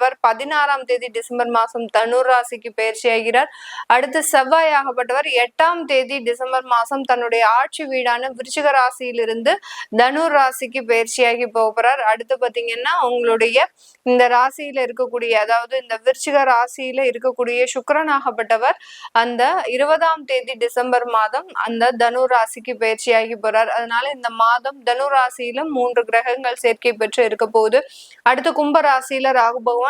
ஆகப்பட்டவர் பதினாறாம் தேதி டிசம்பர் மாதம் தனுர் ராசிக்கு பயிற்சி ஆகிறார். அடுத்து செவ்வாய் ஆகப்பட்டவர் எட்டாம் தேதி டிசம்பர் மாதம் தன்னுடைய ஆட்சி வீடான விருச்சிக ராசியிலிருந்து தனுர் ராசிக்கு பயிற்சியாகி போகிறார். அடுத்து பாத்தீங்கன்னா உங்களுடைய இந்த ராசியில இருக்கக்கூடிய அதாவது இந்த விருச்சிக ராசியில இருக்கக்கூடிய சுக்கரனாகப்பட்டவர் அந்த இருபதாம் தேதி டிசம்பர் மாதம் அந்த தனு ராசிக்கு பயிற்சியாகி போறார். அதனால இந்த மாதம் தனு ராசியிலும் மூன்று கிரகங்கள் சேர்க்கை பெற்று இருக்க போகுது. அடுத்து கும்ப ராசியில ராகு பகவான்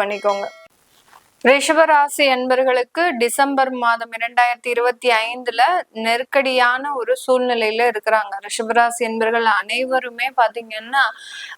பண்ணிக்கோங்க. ரிஷபராசி என்பர்களுக்கு டிசம்பர் மாதம் இரண்டாயிரத்தி இருபத்தி ஐந்துல நெருக்கடியான ஒரு சூழ்நிலையில இருக்கிறாங்க. ரிஷபராசி என்பர்கள் அனைவருமே பாத்தீங்கன்னா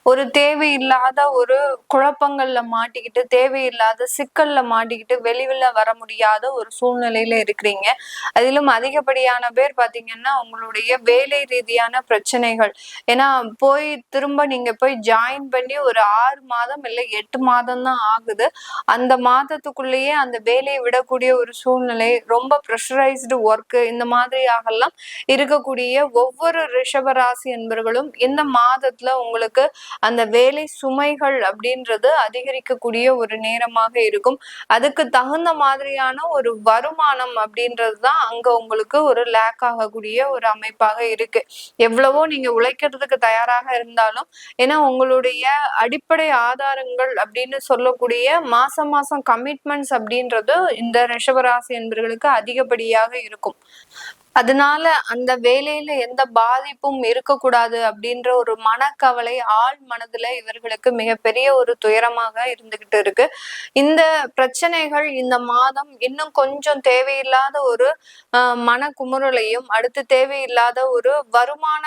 ஒரு தேவையில்லாத ஒரு குழப்பங்கள்ல மாட்டிக்கிட்டு தேவையில்லாத சிக்கல்ல மாட்டிக்கிட்டு வெளியில வர முடியாத ஒரு சூழ்நிலையில இருக்கிறீங்க. அதிலும் அதிகப்படியான பேர் பாத்தீங்கன்னா உங்களுடைய வேலை ரீதியான பிரச்சனைகள். ஏன்னா போய் திரும்ப நீங்க போய் ஜாயின் பண்ணி ஒரு ஆறு மாதம் இல்லை எட்டு மாதம் தான் ஆகுது. அந்த மாதத்துக்கு மாதத்துக்குள்ளேயே அந்த வேலையை விடக்கூடிய ஒரு சூழ்நிலை ரொம்ப ப்ரெஷரைஸ்டு ஒர்க்கு இந்த மாதிரியாகலாம் இருக்கக்கூடிய ஒவ்வொரு ரிஷபராசி என்பர்களும் இந்த மாதத்துல உங்களுக்கு அந்த வேலை சுமைகள் அப்படின்றது அதிகரிக்கக்கூடிய ஒரு நேரமாக இருக்கும். அதுக்கு தகுந்த மாதிரியான ஒரு வருமானம் அப்படின்றது தான் அங்க உங்களுக்கு ஒரு லேக் ஆகக்கூடிய ஒரு அமைப்பாக இருக்கு. எவ்வளவோ நீங்க உழைக்கிறதுக்கு தயாராக இருந்தாலும் ஏன்னா உங்களுடைய அடிப்படை ஆதாரங்கள் அப்படின்னு சொல்லக்கூடிய மாசம் மாசம் கமிட் கமிட்மெண்ட்ஸ் அப்படின்றது இந்த ரிஷபராசி என்பவர்களுக்கு அதிகப்படியாக இருக்கும். அதனால அந்த வேலையில எந்த பாதிப்பும் இருக்கக்கூடாது அப்படின்ற ஒரு மனக்கவலை ஆள் மனதுல இவர்களுக்கு மிகப்பெரிய ஒரு துயரமாக இருந்துகிட்டு இருக்கு. இந்த பிரச்சனைகள் இந்த மாதம் இன்னும் கொஞ்சம் தேவையில்லாத ஒரு மன குமுறலையும் அடுத்து தேவையில்லாத ஒரு வருமான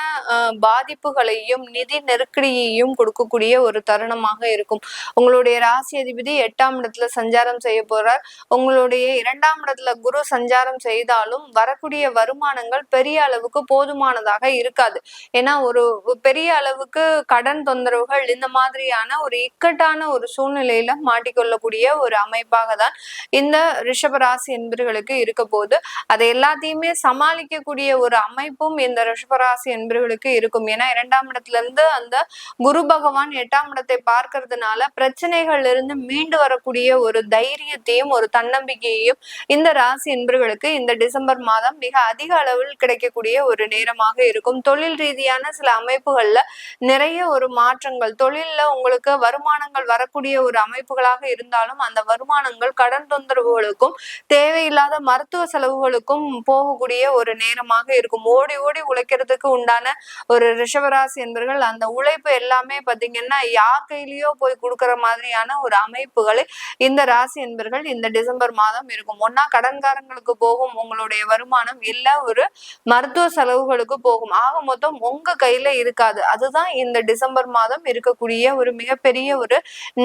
பாதிப்புகளையும் நிதி நெருக்கடியையும் கொடுக்கக்கூடிய ஒரு தருணமாக இருக்கும். உங்களுடைய ராசி அதிபதி எட்டாம் இடத்துல சஞ்சாரம் செய்ய போறார். உங்களுடைய இரண்டாம் இடத்துல குரு சஞ்சாரம் செய்தாலும் வரக்கூடிய வரும் வருமானங்கள் பெரிய அளவுக்கு போதுமானதாக இருக்காது. ஏன்னா ஒரு பெரிய அளவுக்கு கடன் தொந்தரவுகள் இந்த மாதிரியான ஒரு இக்கட்டான ஒரு சூழ்நிலையில மாட்டிக்கொள்ளக்கூடிய ஒரு அமைப்பாக தான் இந்த ரிஷபராசி என்பர்களுக்கு இருக்க போது அதை எல்லாத்தையுமே சமாளிக்கக்கூடிய ஒரு அமைப்பும் இந்த ரிஷபராசி என்பர்களுக்கு இருக்கும். ஏன்னா இரண்டாம் இடத்துல இருந்து அந்த குரு பகவான் எட்டாம் இடத்தை பார்க்கறதுனால பிரச்சனைகள்ல இருந்து மீண்டு வரக்கூடிய ஒரு தைரியத்தையும் ஒரு தன்னம்பிக்கையையும் இந்த ராசி என்பர்களுக்கு இந்த டிசம்பர் மாதம் மிக அதிக அதிக அளவில் கிடைக்கக்கூடிய ஒரு நேரமாக இருக்கும். தொழில் ரீதியான சில அமைப்புகள்ல நிறைய ஒரு மாற்றங்கள். தொழில்ல உங்களுக்கு வருமானங்கள் வரக்கூடிய ஒரு அமைப்புகளாக இருந்தாலும் அந்த வருமானங்கள் கடன் தொந்தரவுகளுக்கும் தேவையில்லாத மருத்துவ செலவுகளுக்கும் போகக்கூடிய ஒரு நேரமாக இருக்கும். ஓடி ஓடி உழைக்கிறதுக்கு உண்டான ஒரு ரிஷவராசி என்பர்கள் அந்த உழைப்பு எல்லாமே பாத்தீங்கன்னா யார் கையிலயோ போய் கொடுக்கற மாதிரியான ஒரு அமைப்புகளை இந்த ராசி என்பர்கள் இந்த டிசம்பர் மாதம் இருக்கும். ஒன்னா கடன்காரங்களுக்கு போகும் உங்களுடைய வருமானம் இல்ல ஒரு மருத்துவ செலவுகளுக்கு போகும். ஆக மொத்தம் உங்க கையில இருக்காது. அதுதான் இந்த டிசம்பர் மாதம் இருக்கக்கூடிய ஒரு மிகப்பெரிய ஒரு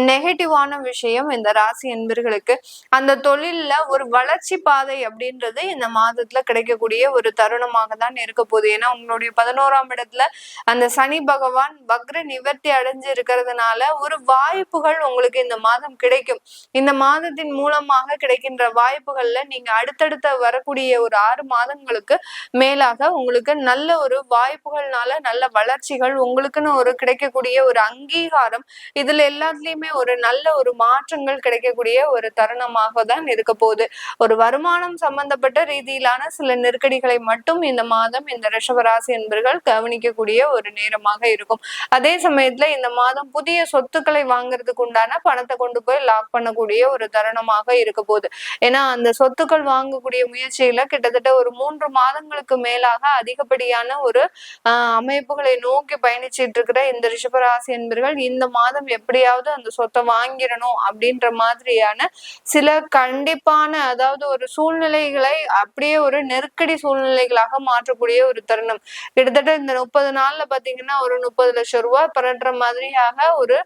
நெகட்டிவான விஷயம் இந்த ராசி என்பர்களுக்கு. அந்த தொழில்ல ஒரு வளர்ச்சி பாதை அப்படின்றது இந்த மாதத்துல கிடைக்கக்கூடிய ஒரு தருணமாக தான் இருக்க போகுது. ஏன்னா உங்களுடைய பதினோராம் இடத்துல அந்த சனி பகவான் வக்ர நிவர்த்தி அடைஞ்சு இருக்கிறதுனால ஒரு வாய்ப்புகள் உங்களுக்கு இந்த மாதம் கிடைக்கும். இந்த மாதத்தின் மூலமாக கிடைக்கின்ற வாய்ப்புகள்ல நீங்க அடுத்தடுத்த வரக்கூடிய ஒரு ஆறு மாதங்களுக்கு உங்களுக்கு மேலாக உங்களுக்கு நல்ல ஒரு வாய்ப்புகள்னால நல்ல வளர்ச்சிகள் உங்களுக்குன்னு ஒரு கிடைக்கக்கூடிய ஒரு அங்கீகாரம் இதுல எல்லாத்துலயுமே ஒரு நல்ல ஒரு மாற்றங்கள் கிடைக்கக்கூடிய ஒரு தருணமாக தான் இருக்க போகுது. ஒரு வருமானம் சம்பந்தப்பட்ட ரீதியிலான சில நெருக்கடிகளை மட்டும் இந்த மாதம் இந்த ரிஷபராசி என்பர்கள் கவனிக்கக்கூடிய ஒரு நேரமாக இருக்கும். அதே சமயத்துல இந்த மாதம் புதிய சொத்துக்களை வாங்குறதுக்கு உண்டான பணத்தை கொண்டு போய் லாக் பண்ணக்கூடிய ஒரு தருணமாக இருக்க போகுது. ஏன்னா அந்த சொத்துக்கள் வாங்கக்கூடிய முயற்சியில கிட்டத்தட்ட ஒரு மூன்று மாதங்களுக்கு மேலாக அதிகப்படியான ஒரு அமைப்புகளை நோக்கி பயணிச்சிட்டு இருக்கிற இந்த ரிஷபராசி என்பர்கள் இந்த மாதம் எப்படியாவது அந்த சொத்தை வாங்கிடணும் அப்படின்ற மாதிரியான சில கண்டிப்பான அதாவது ஒரு சூழ்நிலைகளை அப்படியே ஒரு நெருக்கடி சூழ்நிலைகளாக மாற்றக்கூடிய ஒரு தருணம். கிட்டத்தட்ட இந்த முப்பது நாள்ல பாத்தீங்கன்னா ஒரு முப்பது லட்சம் ரூபாய் பிறன்ற மாதிரியாக ஒரு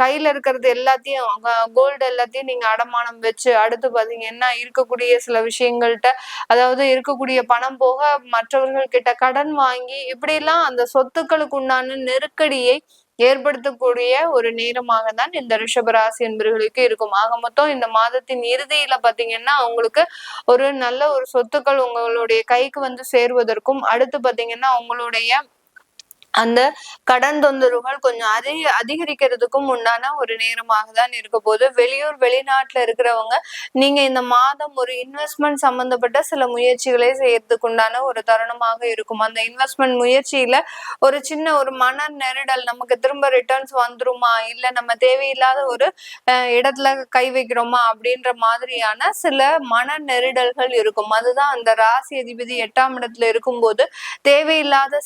கையில இருக்கிறது எல்லாத்தையும் கோல்டு எல்லாத்தையும் நீங்க அடமானம் வச்சு அடுத்து பாத்தீங்கன்னா இருக்கக்கூடிய சில விஷயங்கள்ட்ட அதாவது இருக்கக்கூடிய பணம் போக மற்றவர்கள் கிட்ட கடன் வாங்கி இப்படிலாம் அந்த சொத்துக்களுக்கு உண்டான நெருக்கடியை ஏற்படுத்தக்கூடிய ஒரு நேரமாக தான் இந்த ரிஷபராசி என்பர்களுக்கு இருக்கும். ஆக மொத்தம் இந்த மாதத்தின் இறுதியில பாத்தீங்கன்னா அவங்களுக்கு ஒரு நல்ல ஒரு சொத்துக்கள் உங்களுடைய கைக்கு வந்து சேருவதற்கும் அடுத்து பாத்தீங்கன்னா உங்களுடைய அந்த கடன் தொந்தரவுகள் கொஞ்சம் அதிக அதிகரிக்கிறதுக்கும் உண்டான ஒரு நேரமாக தான் இருக்க போது வெளியூர் வெளிநாட்டுல இருக்கிறவங்க நீங்க இந்த மாதம் ஒரு இன்வெஸ்ட்மெண்ட் சம்பந்தப்பட்ட சில முயற்சிகளை செய்யறதுக்கு உண்டான ஒரு தருணமாக இருக்கும். அந்த இன்வெஸ்ட்மெண்ட் முயற்சியில ஒரு சின்ன ஒரு மன நெருடல் நமக்கு திரும்ப ரிட்டர்ன்ஸ் வந்துருமா? இல்ல நம்ம தேவையில்லாத ஒரு இடத்துல கை வைக்கிறோமா? அப்படின்ற மாதிரியான சில மன நெருடல்கள் இருக்கும். அதுதான் அந்த ராசி அதிபதி எட்டாம் இடத்துல இருக்கும்போது தேவையில்லாத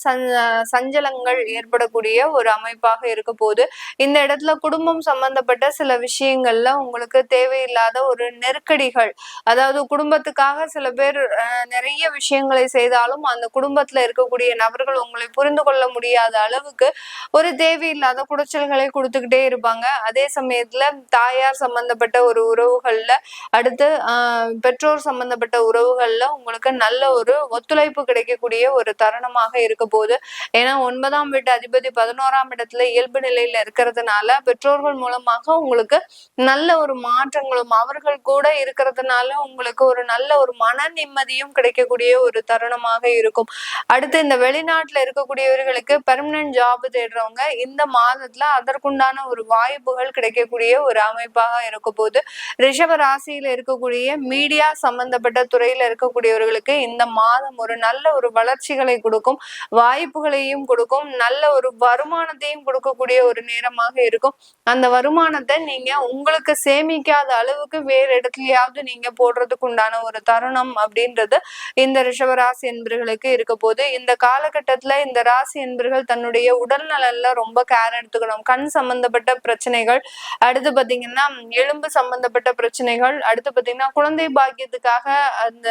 சஞ்சலங்கள் மாற்றங்கள் ஏற்படக்கூடிய ஒரு அமைப்பாக இருக்க போது இந்த இடத்துல குடும்பம் சம்பந்தப்பட்ட சில விஷயங்கள்ல உங்களுக்கு தேவையில்லாத ஒரு நெருக்கடிகள் அதாவது குடும்பத்துக்காக சில பேர் நிறைய விஷயங்களை செய்தாலும் அந்த குடும்பத்துல இருக்கக்கூடிய நபர்கள் உங்களை புரிந்து கொள்ள முடியாத அளவுக்கு ஒரு தேவையில்லாத குடைச்சல்களை கொடுத்துக்கிட்டே இருப்பாங்க. அதே சமயத்துல தாயார் சம்பந்தப்பட்ட ஒரு உறவுகள்ல அடுத்து ஆஹ் பெற்றோர் சம்பந்தப்பட்ட உறவுகள்ல உங்களுக்கு நல்ல ஒரு ஒத்துழைப்பு கிடைக்கக்கூடிய ஒரு தருணமாக இருக்க போது ஏன்னா ஒன்பது ஒன்பதாம் வீட்டு அதிபதி பதினோராம் இடத்துல இயல்பு நிலையில இருக்கிறதுனால பெற்றோர்கள் மூலமாக உங்களுக்கு நல்ல ஒரு மாற்றங்களும் அவர்கள் கூட இருக்கிறதுனால உங்களுக்கு ஒரு நல்ல ஒரு மன நிம்மதியும் கிடைக்கக்கூடிய ஒரு தருணமாக இருக்கும். அடுத்து இந்த வெளிநாட்டுல இருக்கக்கூடியவர்களுக்கு பெர்மனன்ட் ஜாப் தேடுறவங்க இந்த மாதத்துல அதற்குண்டான ஒரு வாய்ப்புகள் கிடைக்கக்கூடிய ஒரு அமைப்பாக இருக்க போது ரிஷப ராசியில இருக்கக்கூடிய மீடியா சம்பந்தப்பட்ட துறையில இருக்கக்கூடியவர்களுக்கு இந்த மாதம் ஒரு நல்ல ஒரு வளர்ச்சிகளை கொடுக்கும் வாய்ப்புகளையும் கொடுக்கும். இருக்கும். நல்ல ஒரு வருமானத்தையும் கொடுக்கக்கூடிய ஒரு நேரமாக இருக்கும். அந்த வருமானத்தை நீங்க உங்களுக்கு சேமிக்காத அளவுக்கு வேறு இடத்துலயாவது நீங்க போடுறதுக்கு உண்டான ஒரு தருணம் அப்படின்றது இந்த ரிஷபராசி என்பர்களுக்கு இருக்க போது. இந்த காலகட்டத்துல இந்த ராசி என்பர்கள் தன்னுடைய உடல் நலன்ல ரொம்ப கேர் எடுத்துக்கணும். கண் சம்பந்தப்பட்ட பிரச்சனைகள் அடுத்து பாத்தீங்கன்னா எலும்பு சம்பந்தப்பட்ட பிரச்சனைகள் அடுத்து பாத்தீங்கன்னா குழந்தை பாக்கியத்துக்காக அந்த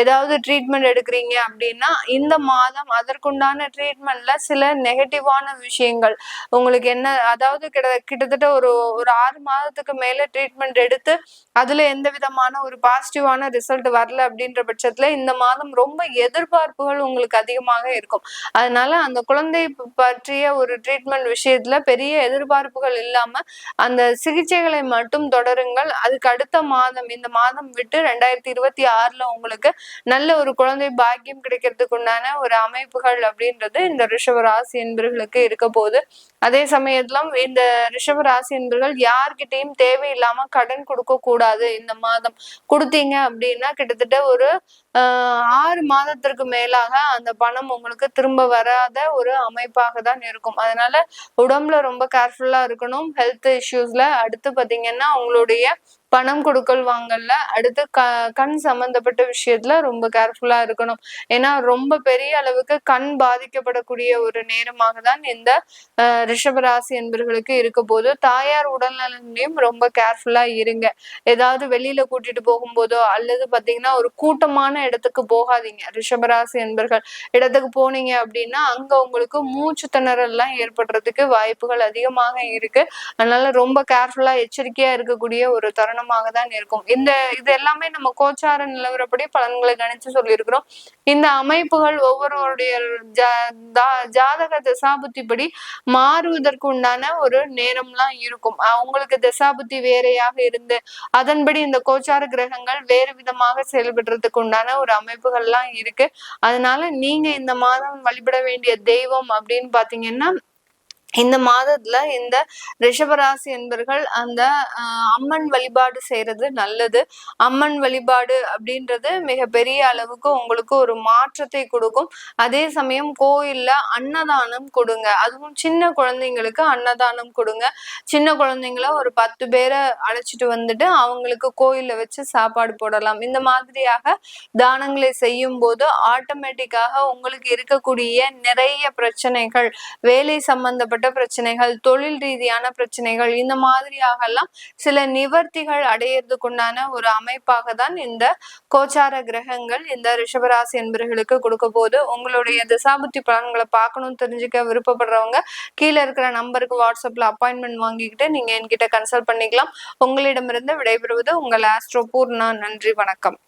ஏதாவது ட்ரீட்மெண்ட் எடுக்கிறீங்க அப்படின்னா இந்த மாதம் அதற்குண்டான ட்ரீட்மெண்ட்ல சில நெகட்டிவான விஷயங்கள். உங்களுக்கு என்ன அதாவது கிட்ட கிட்டத்தட்ட ஒரு ஒரு ஆறு மாதத்துக்கு மேல ட்ரீட்மெண்ட் எடுத்து அதுல எந்த விதமான ஒரு பாசிட்டிவான ரிசல்ட் வரல அப்படின்ற பட்சத்துல இந்த மாதம் ரொம்ப எதிர்பார்ப்புகள் உங்களுக்கு அதிகமாக இருக்கும். அதனால அந்த குழந்தை பற்றிய ஒரு ட்ரீட்மெண்ட் விஷயத்துல பெரிய எதிர்பார்ப்புகள் இல்லாம அந்த சிகிச்சைகளை மட்டும் தொடருங்கள். அதுக்கு அடுத்த மாதம் இந்த மாதம் விட்டு ரெண்டாயிரத்தி இருபத்தி ஆறுல உங்களுக்கு நல்ல ஒரு குழந்தை பாக்கியம் கிடைக்கிறதுக்கு உண்டான ஒரு அமைப்புகள் அப்படின்றது இந்த ரிஷவரா ராசி என்பர்களுக்கு இருக்க போகுது. அதே சமயத்துல இந்த ரிஷப ராசி என்பர்கள் யார்கிட்டையும் தேவையில்லாம கடன் கொடுக்க கூடாது. இந்த மாதம் கொடுத்தீங்க அப்படின்னா கிட்டத்தட்ட ஒரு ஆறு மாதத்திற்கு மேலாக அந்த பணம் உங்களுக்கு திரும்ப வராத ஒரு அமைப்பாக தான் இருக்கும். அதனால உடம்புல ரொம்ப கேர்ஃபுல்லா இருக்கணும். ஹெல்த் இஷ்யூஸ்ல அடுத்து பாத்தீங்கன்னா உங்களுடைய பணம் கொடுக்கல் வாங்கல அடுத்து க கண் சம்பந்தப்பட்ட விஷயத்துல ரொம்ப கேர்ஃபுல்லா இருக்கணும். ஏன்னா ரொம்ப பெரிய அளவுக்கு கண் பாதிக்கப்படக்கூடிய ஒரு நேரமாக தான் இந்த ரிஷபராசி என்பர்களுக்கு இருக்க போது தாயார் உடல்நலன்லையும் ரொம்ப கேர்ஃபுல்லா இருங்க. ஏதாவது வெளியில கூட்டிட்டு போகும்போதோ அல்லது பாத்தீங்கன்னா ஒரு கூட்டமான இடத்துக்கு போகாதீங்க. ரிஷபராசி என்பர்கள் இடத்துக்கு போனீங்க அப்படின்னா அங்க உங்களுக்கு மூச்சு திணறல்லாம் ஏற்படுறதுக்கு வாய்ப்புகள் அதிகமாக இருக்கு. அதனால ரொம்ப கேர்ஃபுல்லா எச்சரிக்கையா இருக்கக்கூடிய ஒரு தருணம் காரணமாக தான் இருக்கும். இந்த இது எல்லாமே நம்ம கோச்சார நிலவரப்படி பலன்களை கணிச்சு சொல்லியிருக்கிறோம். இந்த அமைப்புகள் ஒவ்வொருவருடைய ஜாதக தசாபுத்திப்படி மாறுவதற்கு உண்டான ஒரு நேரம்லாம் இருக்கும். அவங்களுக்கு தசாபுத்தி வேறையாக இருந்து அதன்படி இந்த கோச்சார கிரகங்கள் வேறு விதமாக செயல்படுறதுக்கு உண்டான ஒரு அமைப்புகள்லாம் இருக்கு. அதனால நீங்க இந்த மாதம் வழிபட வேண்டிய தெய்வம் அப்படின்னு பாத்தீங்கன்னா இந்த மாதத்துல இந்த ரிஷபராசி என்பர்கள் அந்த அம்மன் வழிபாடு செய்யறது நல்லது. அம்மன் வழிபாடு அப்படின்றது மிகப்பெரிய அளவுக்கு உங்களுக்கு ஒரு மாற்றத்தை கொடுக்கும். அதே சமயம் கோயில்ல அன்னதானம் கொடுங்க. அதுவும் சின்ன குழந்தைங்களுக்கு அன்னதானம் கொடுங்க. சின்ன குழந்தைங்கள ஒரு பத்து பேரை அழைச்சிட்டு வந்துட்டு அவங்களுக்கு கோயில்ல வச்சு சாப்பாடு போடலாம். இந்த மாதிரியாக தானங்களை செய்யும் போது ஆட்டோமேட்டிக்காக உங்களுக்கு இருக்கக்கூடிய நிறைய பிரச்சனைகள் வேலை சம்பந்தப்பட்ட சம்பந்தப்பட்ட பிரச்சனைகள் தொழில் ரீதியான பிரச்சனைகள் இந்த மாதிரியாக எல்லாம் சில நிவர்த்திகள் அடையிறதுக்குண்டான ஒரு அமைப்பாக தான் இந்த கோச்சார கிரகங்கள் இந்த ரிஷபராசி என்பர்களுக்கு கொடுக்க போது உங்களுடைய திசாபுத்தி பலன்களை பார்க்கணும் தெரிஞ்சுக்க விருப்பப்படுறவங்க கீழே இருக்கிற நம்பருக்கு வாட்ஸ்அப்ல அப்பாயின்மெண்ட் வாங்கிக்கிட்டு நீங்க என்கிட்ட கன்சல்ட் பண்ணிக்கலாம். உங்களிடமிருந்து விடைபெறுவது உங்கள் ஆஸ்ட்ரோ பூர்ணா. நன்றி வணக்கம்.